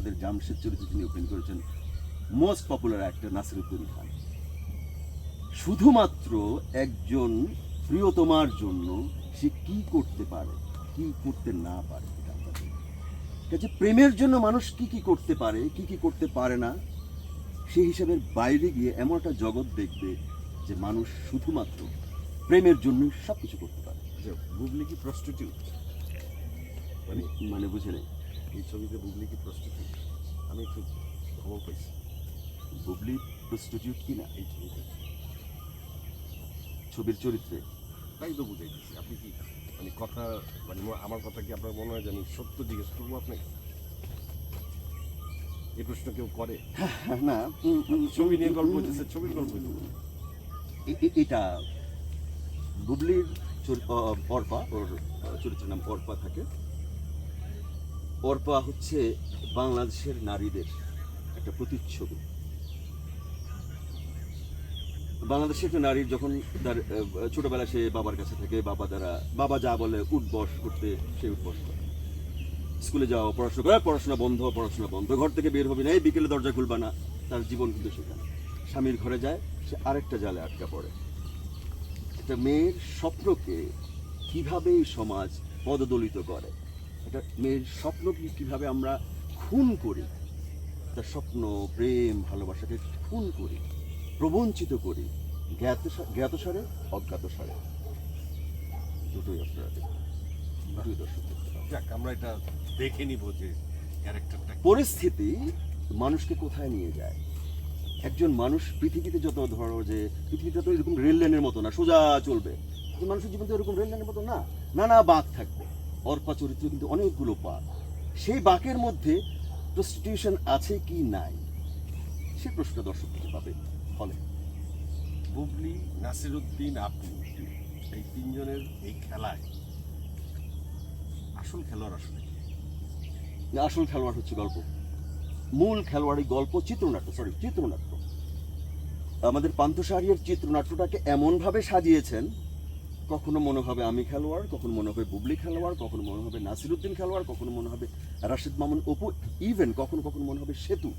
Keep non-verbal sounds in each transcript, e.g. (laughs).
আমাদের জামশেদ চরিত্রে তিনি অভিনয় করেছেন most popular actor Nasiruddin Khan. শুধুমাত্র একজন প্রিয়তমার জন্য সে কি করতে পারে কি করতে না পারে কাজে প্রেমের জন্য মানুষ কি কি করতে পারে কি কি করতে পারে না সেই হিসাবের বাইরে গিয়ে এমন একটা জগৎ দেখবে যে মানুষ শুধুমাত্র প্রেমের জন্যই সব কিছু করতে পারে। বুবলি কি প্রস্টিটিউট মানে মানে বুঝে নেই এই ছবিতে বুবলি কি প্রস্টিটিউট আমি একটু খবর পাইছি। বুবলি প্রস্টিটিউট কি না এই ছবিতে? ছবির চরিত্রে? তাই তো বুঝাইতেছি আপনি কি মানে কথা মানে আমার কথা কি আপনার মনে হয় জানি সত্য জিজ্ঞেস করব আপনাকে? এই প্রশ্ন কেউ করে? (laughs) না ছবি নিয়ে গল্প হচ্ছে ছবির গল্প এটা বুবলির চরি- অ- অর্পা ওর চরিত্রের নাম অর্পা থাকে। অর্পা হচ্ছে বাংলাদেশের নারীদের একটা প্রতিচ্ছবি। বাংলাদেশের একটা নারীর যখন তার ছোটবেলা সে বাবার কাছে থেকে, বাবা দ্বারা, বাবা যা বলে উঠবস করতে সে উঠবস করে। স্কুলে যাওয়া পড়াশোনা করে, পড়াশোনা বন্ধ পড়াশোনা বন্ধ, ঘর থেকে বের হবে না, এই বিকেলে দরজা খুলবা না। তার জীবন কিন্তু সেখানে। স্বামীর ঘরে যায়, সে আরেকটা জালে আটকা পড়ে। একটা মেয়ের স্বপ্নকে কীভাবে সমাজ পদদলিত করে? একটা মেয়ের স্বপ্নকে কীভাবে আমরা খুন করি তার স্বপ্ন প্রেম ভালোবাসাকে খুন করি প্রবঞ্চিত করি জ্ঞাত জ্ঞাতসারে অজ্ঞাতসারে দুটোই আপনারা দুটোই দর্শক যাক আমরা এটা দেখে নিব যে ক্যারেক্টারটা পরিস্থিতি মানুষকে কোথায় নিয়ে যায়? একজন মানুষ পৃথিবীতে যত ধরো যে পৃথিবীতে তো এরকম রেল লাইনের মতো না সোজা চলবে। মানুষের জীবন তো এরকম রেল লাইনের মতো না। নানা বাঁক থাকবে। অর্পা চরিত্র কিন্তু অনেকগুলো বাঁক। সেই বাঁকের মধ্যে প্রস্টিটিউশন আছে কি নাই? সে প্রশ্ন দর্শক থেকে পাবে। ফলে বুবলি নাসিরুদ্দিন আপনি এই তিনজনের এই খেলায় আসল খেলোয়াড় আসলে? আসল খেলোয়াড় হচ্ছে গল্প। মূল খেলোয়াড়ই গল্প চিত্রনাট্য সরি চিত্রনাট্য। আমাদের পান্থসারিয়ার চিত্রনাট্যটাকে এমনভাবে সাজিয়েছেন কখনো মনে হবে আমি খেলোয়াড়, কখনো মনে হবে বুবলি খেলোয়াড়, কখনো মনে হবে নাসিরুদ্দিন খেলোয়াড়, কখনো মনে হবে রাশিদ মামুন অপু ইভেন কখনো কখনো মনে হবে সেতু,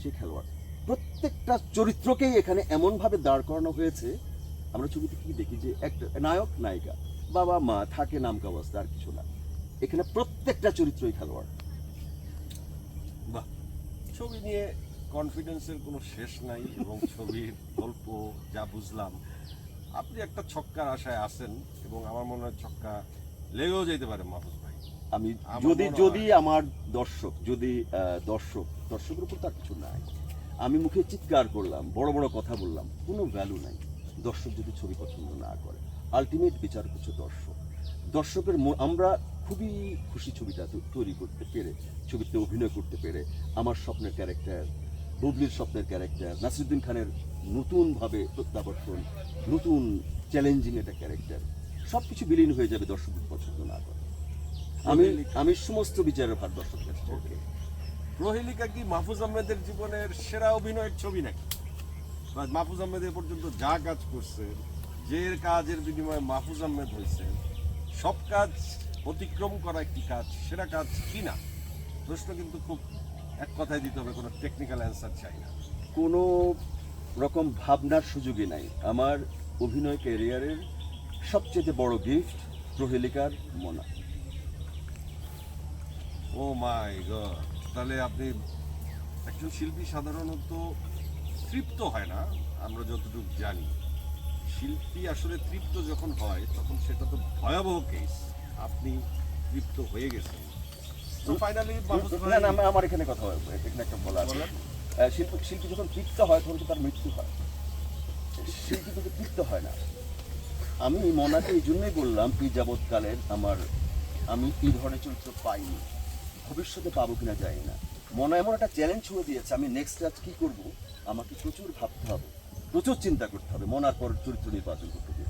সে খেলোয়াড়। প্রত্যেকটা চরিত্রকেই এখানে এমনভাবে দাঁড় করানো হয়েছে, আমরা ছবিতে কি দেখি যে একটা নায়ক, নায়িকা, বাবা, মা, থাকে নামকা অবস্থা আর কিছু না। এখানে প্রত্যেকটা চরিত্রই খেলোয়াড়। বাহ। ছবি নিয়ে কনফিডেন্সের কোনো শেষ নাই এবং ছবির গল্প যা বুঝলাম আপনি একটা ছক্কার আশায় আছেন এবং আমার মনে হয় ছক্কা লেগেও যেতে পারে মাহফুজ ভাই। আমি যদি যদি আমার দর্শক যদি দর্শক দর্শকের উপর তার কিছু নাই। আমি মুখে চিৎকার করলাম বড় বড় কথা বললাম কোনো ভ্যালু নাই। দর্শক যদি ছবি পছন্দ না করে আলটিমেট বিচার করছে দর্শক। দর্শকের আমরা খুবই খুশি ছবিটা তৈরি করতে পেরে ছবিতে অভিনয় করতে পেরে। আমার স্বপ্নের ক্যারেক্টার বুবলির স্বপ্নের ক্যারেক্টার নাসিরুদ্দিন খানের নতুনভাবে প্রত্যাবর্তন নতুন চ্যালেঞ্জিং একটা ক্যারেক্টার সব কিছু বিলীন হয়ে যাবে দর্শক পছন্দ না করে। আমি আমি সমস্ত বিচারের ভার দর্শক প্রহেলিকা কি মাহফুজ আহমেদের জীবনের সেরা অভিনয়ের ছবি নাকি? মাহফুজ আহমেদ এ পর্যন্ত যা কাজ করছে যে কাজের বিনিময়ে মাহফুজ আহমেদ হয়েছে সব কাজ অতিক্রম করা একটি কাজ সেরা কাজ কি না? প্রশ্ন কিন্তু খুব এক কথায় দিতে হবে কোনো টেকনিক্যাল অ্যান্সার চাই না। কোনো রকম ভাবনার সুযোগই নাই। আমার অভিনয় ক্যারিয়ারের সবচেয়ে বড় গিফট প্রহেলিকার মোনা। ও মাই গড তাহলে আপনি একজন শিল্পী সাধারণত তৃপ্ত হয় না? আমরা যতটুকু জানি। শিল্পী আসলে তৃপ্ত যখন হয় তখন সেটা তো ভয়াবহ কেস আপনি তৃপ্ত হয়ে গেছেন। তো ফাইনালি আমার- এখানে কথা এখানে একটা বলা আছে। শিল্পী শিল্পী যখন তৃপ্ত হয়, তখন তার মৃত্যু হয়। শিল্পী কিন্তু তৃপ্ত হয় না। আমি মনাকে এই জন্যই বললাম, এই যাবৎকালের আমার, আমি এই ধরনের চরিত্র পাইনি। ভবিষ্যতে পাবো কিনা জানি না। মনে এমন একটা চ্যালেঞ্জ ছুঁড়ে দিয়েছে, আমি নেক্সট কাজ কী করব? আমাকে প্রচুর ভাবতে হবে, প্রচুর চিন্তা করতে হবে মনার পর চরিত্র নির্বাচন করতে হবে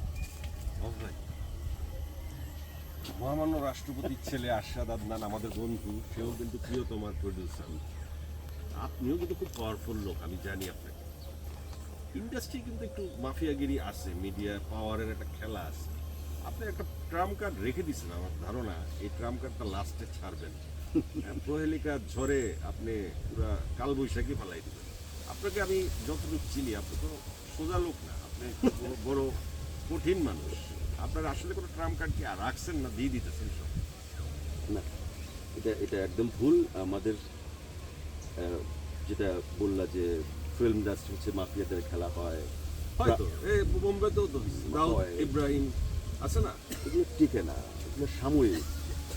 মহামান্য রাষ্ট্রপতির ছেলে আশাদ আদনান, আমাদের বন্ধু, সেও কিন্তু প্রিয়তমার প্রডিউসার আপনিও কিন্তু খুব পাওয়ারফুল লোক, আমি জানি আপনাকে। ইন্ডাস্ট্রি কিন্তু একটু মাফিয়াগিরি আছে মিডিয়া পাওয়ারের একটা খেলা আছে। আপনি একটা ট্রাম কার্ড রেখে দিচ্ছেন আমার ধারণা, এই ট্রাম কার্ডটা লাস্টে ছাড়বেন। প্রহেলিকা ঝড়ে আপনি পুরা কালবৈশাখী ফালাই দিবেন। আপনাকে আমি যতটুকু চিনি, আপনি তো সোজা লোক না, আপনি বড় কঠিন মানুষ। আপনার আসলে কোনো ট্রাম কার্ড কি আর রাখছেন না দিয়ে দিতেছেন সব? না, এটা এটা একদম ভুল। আমাদের যেটা বললা যে ফিল্ম ইন্ডাস্ট্রি হচ্ছে মাফিয়াদের খেলা হয়। হয়তো বোম্বেতেও তো দাউদ। ইব্রাহিম আছে না? এগুলো টিকে না এগুলো সাময়িক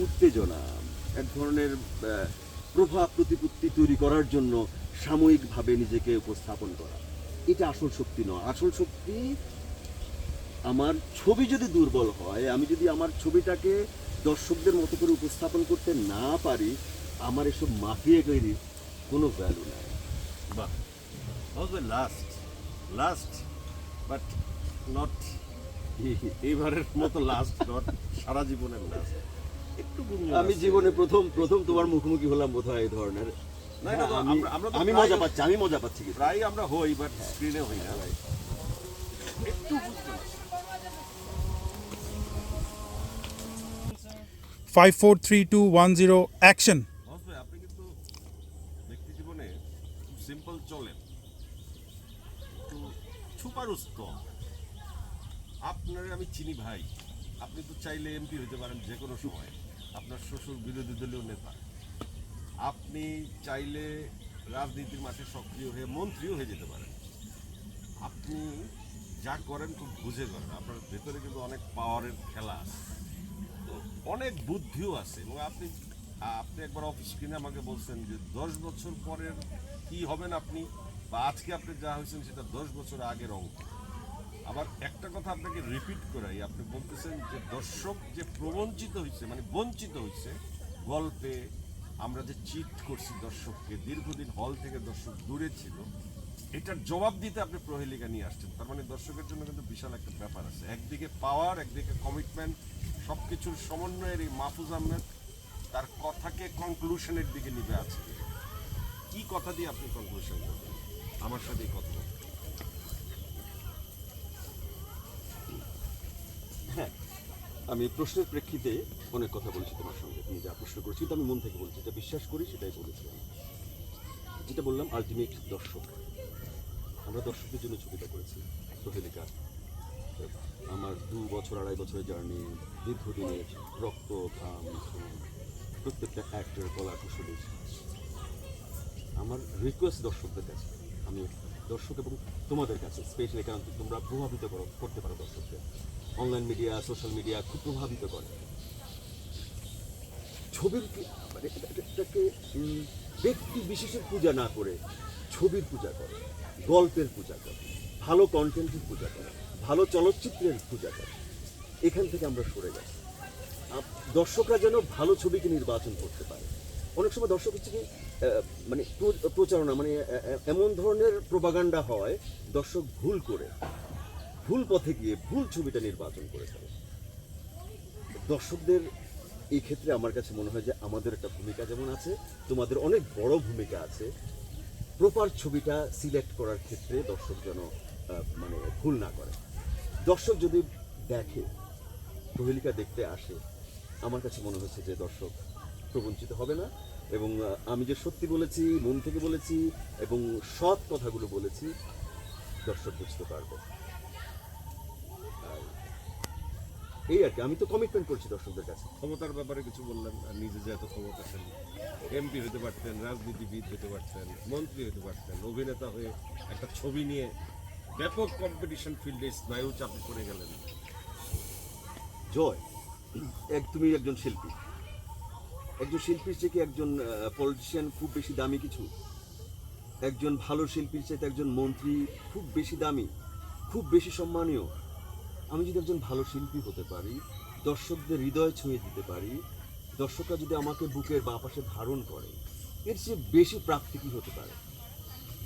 উত্তেজনা এক ধরনের প্রভাব প্রতিপত্তি তৈরি করার জন্য সাময়িকভাবে নিজেকে উপস্থাপন করা। এটা আসল শক্তি নয়। আসল শক্তি আমার ছবি যদি দুর্বল হয় আমি যদি আমার ছবিটাকে দর্শকদের মতো করে উপস্থাপন করতে না পারি আমার এসব মাফিয়ে তৈরির কোনো ভ্যালু নাই। বাহ। লাস্ট লাস্ট বাট নট এইবারের মতো লাস্ট নট সারা জীবনের লাস্ট একটু আমি জীবনে প্রথম প্রথম তোমার মুখোমুখি হলাম বোধ হয় এই ধরনের। তো আমি- আমরা- আমরা আমি মজা পাচ্ছি আমি মজা পাচ্ছি প্রায় আমরা হই বাট স্ক্রিনে হই না। একটু বুঝতে পারছি। 543210 অ্যাকশন মহাজ ভাই, আপনি কিন্তু ব্যক্তি জীবনে খুব সিম্পল চলেন একটু ছুপারুস্ত আপনার আমি চিনি ভাই। আপনি তো চাইলে এমপি হতে পারেন যে কোনো সময়। আপনার শ্বশুর বিরোধী দলীয় নেতা। আপনি চাইলে রাজনীতির মাঠে সক্রিয় হয়ে মন্ত্রীও হয়ে যেতে পারেন। আপনি যা করেন খুব বুঝে করেন। আপনার ভেতরে কিন্তু অনেক পাওয়ারের খেলা আছে। তো অনেক বুদ্ধিও আছে। এবং আপনি আপনি একবার অফিস কিনে আমাকে বলছেন যে দশ বছর পরের কি হবেন আপনি? বা আজকে আপনি যা হয়েছেন সেটা দশ বছর আগের অঙ্ক আবার একটা কথা আপনাকে রিপিট করাই, আপনি বলতেছেন যে দর্শক যে প্রবঞ্চিত হয়েছে মানে বঞ্চিত হয়েছে গল্পে আমরা যে চিট করছি দর্শককে, দীর্ঘদিন হল থেকে দর্শক দূরে ছিল, এটার জবাব দিতে আপনি প্রহেলিকা নিয়ে আসছেন। তার মানে দর্শকের জন্য কিন্তু বিশাল একটা ব্যাপার আছে। একদিকে পাওয়ার একদিকে কমিটমেন্ট সব কিছুর সমন্বয়ের এই মাহফুজ আহমেদ তার কথাকে কনক্লুশনের দিকে নিবে আছে কি কথা দিয়ে আপনি কনক্লুশন করবেন? আমার সাথে এই কথা হ্যাঁ আমি প্রশ্নের প্রেক্ষিতে অনেক কথা বলছি তোমার সঙ্গে। তুমি যা প্রশ্ন করেছি তো আমি মন থেকে বলছি। যেটা বিশ্বাস করি, সেটাই বলেছি আমি যেটা বললাম আলটিমেট দর্শক। আমরা দর্শকদের জন্য ছবিটা করেছি। প্রহেলিকা আমার দু বছর, আড়াই বছরের জার্নি দীর্ঘদিনের রক্ত, ঘাম প্রত্যেকটা অ্যাক্টর কলা কুশলী আমার রিকোয়েস্ট দর্শকদের কাছে। আমি দর্শক এবং তোমাদের কাছে স্পেশালি কারণ তোমরা প্রভাবিত করো, করতে পারো দর্শকদের। অনলাইন মিডিয়া সোশ্যাল মিডিয়া খুব প্রভাবিত করে। ছবির মানে ব্যক্তি বিশেষের পূজা না করে ছবির পূজা করে, গল্পের পূজা করে, ভালো কন্টেন্টের পূজা করে, ভালো চলচ্চিত্রের পূজা করে। এখান থেকে আমরা সরে যাই। দর্শকরা যেন ভালো ছবিকে নির্বাচন করতে পারে। অনেক সময় দর্শক হচ্ছে কি মানে প্রচারণা মানে এমন ধরনের প্রপাগান্ডা হয়, দর্শক ভুল করে, ভুল পথে গিয়ে ভুল ছবিটা নির্বাচন করে ফেলে। দর্শকদের এই ক্ষেত্রে আমার কাছে মনে হয় যে আমাদের একটা ভূমিকা যেমন আছে, তোমাদের অনেক বড় ভূমিকা আছে প্রপার ছবিটা সিলেক্ট করার ক্ষেত্রে দর্শক যেন মানে ভুল না করে। দর্শক যদি দেখে প্রহেলিকা দেখতে আসে, আমার কাছে মনে হচ্ছে যে দর্শক প্রবঞ্চিত হবে না। এবং আমি যে সত্যি বলেছি মন থেকে বলেছি এবং সৎ কথাগুলো বলেছি দর্শক বুঝতে পারবে। এই আর কি আমি তো কমিটমেন্ট করছি দর্শকদের কাছে। ক্ষমতার ব্যাপারে কিছু বললেন আর নিজে যে এত ক্ষমতাশালী এমপি হতে পারতেন রাজনীতিবিদ হতে পারতেন মন্ত্রী হতে পারতেন অভিনেতা হয়ে একটা ছবি নিয়ে ব্যাপক কম্পিটিশন ফিল্ডে স্নায়ু চাপে পড়ে গেলেন। জয়। এক তুমি একজন শিল্পী। একজন শিল্পীর চেয়ে কি একজন পলিটিশিয়ান খুব বেশি দামি কিছু? একজন ভালো শিল্পীর চাইতে একজন মন্ত্রী খুব বেশি দামি, খুব বেশি সম্মানীয়। আমি যদি একজন ভালো শিল্পী হতে পারি, দর্শকদের হৃদয় ছুঁয়ে দিতে পারি, দর্শকরা যদি আমাকে বুকের বাঁ পাশে ধারণ করে, এর চেয়ে বেশি প্রাপ্তি কি হতে পারে?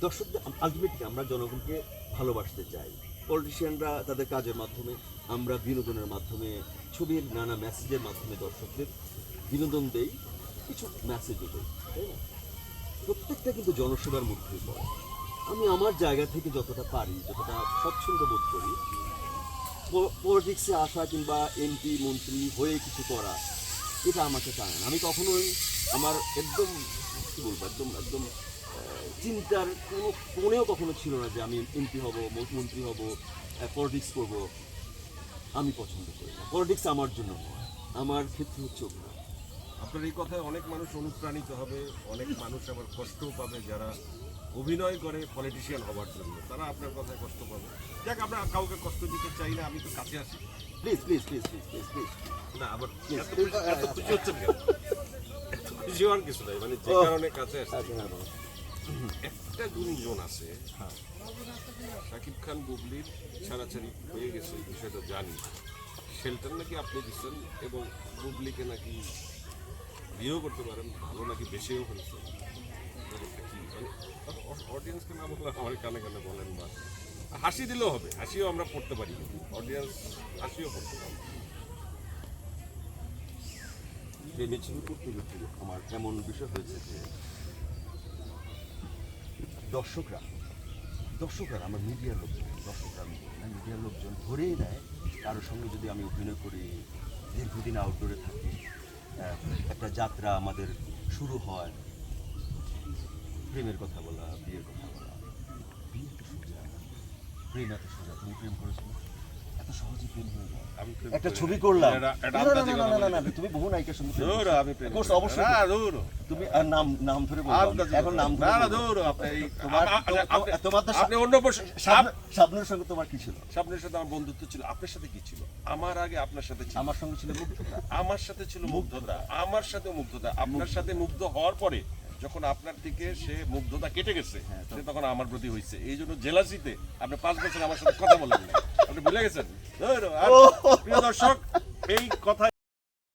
দর্শকদের আলটিমেটলি আমরা জনগণকে ভালোবাসতে চাই। পলিটিশিয়ানরা তাদের কাজের মাধ্যমে, আমরা বিনোদনের মাধ্যমে, ছবির নানা মেসেজের মাধ্যমে দর্শকদের বিনোদন দেই, কিছু মেসেজও দেই, তাই না? প্রত্যেকটা কিন্তু জনসেবার মধ্যে পড়ে। আমি আমার জায়গা থেকে যতটা পারি, যতটা স্বচ্ছন্দ বোধ করি পলিটিক্সে আসা কিংবা এমপি মন্ত্রী হয়ে কিছু করা, এটা আমাকে টানে। আমি কখনোই আমার একদম, কি বলব, একদম একদম চিন্তার কোনো কোণেও কখনো ছিল না যে আমি এমপি হব মুখ্যমন্ত্রী হব পলিটিক্স করব। আমি পছন্দ করি না। পলিটিক্স আমার জন্য নয়। আমার ক্ষেত্রে হচ্ছে অভিনয় আপনার এই কথায় অনেক মানুষ অনুপ্রাণিত হবে অনেক মানুষ আবার কষ্টও পাবে যারা অভিনয় করে পলিটিশিয়ান হওয়ার জন্য। তারা আপনার কথায় কষ্ট পাবে। যাক আমরা কাউকে কষ্ট দিতে চাই না আমি তো কাছে আসি। Please please please please please please না আবার এত খুশি- হচ্ছেন কেন? এত খুশি হওয়ার কিছু নাই। মানে যে। কারণে কাছে আসছি। একটা গুঞ্জন আছে শাকিব খান বুবলির ছাড়াছাড়ি হয়ে গেছে বিষয়টা জানি। শেল্টার নাকি আপনি দিচ্ছেন? এবং বুবলিকে নাকি বিয়েও করতে পারেন, ভালো নাকি বেশিও ফেলছেন ব্যাপারটা কি? মানে অডিয়েন্সকে না বললে আমার কানে কানে বলেন বা হাসি দিলেও হবে, হাসিও আমরা পড়তে পারি। অডিয়েন্স হাসিও পড়তে পারি। প্রেমে ছবি করতে করতে আমার এমন বিষয় হয়েছে যে দর্শকরা দর্শকরা আমার মিডিয়ার লোকজন দর্শকরা মিডিয়ার লোকজন ধরেই নেয়। কারোর সঙ্গে যদি আমি অভিনয় করি, দীর্ঘদিন আউটডোরে থাকি যাত্রা আমাদের শুরু হয়। প্রেমের কথা বলা, বিয়ের কথা বলা। বিয়ে তো সোজা। প্রেম এত সোজা, তুমি প্রেম করেছ? এত সহজে প্রেম হয়ে যায় একটা ছবি করলাম। তুমি বহু নায়িকার সঙ্গে। অবশ্যই। তুমি নাম নাম ধরে এখন নাম তোমার- অন্য সঙ্গে তোমার কি ছিল? স্বপ্নের সাথে আমার বন্ধুত্ব ছিল। আপনার সাথে কি ছিল? আমার আগে আপনার সাথে ছিল। আমার সঙ্গে ছিল মুগ্ধতা। আমার সাথে ছিল মুগ্ধতা। আমার সাথে মুগ্ধতা। আপনার সাথে মুগ্ধ হওয়ার পরে যখন আপনার থেকে সে মুগ্ধতা কেটে গেছে সে তখন আমার প্রতি হয়েছে এই জন্য জেলাসিতে আপনি পাঁচ বছর আমার সাথে কথা বলেন আপনি ভুলে গেছেন? প্রিয় দর্শক এই কথা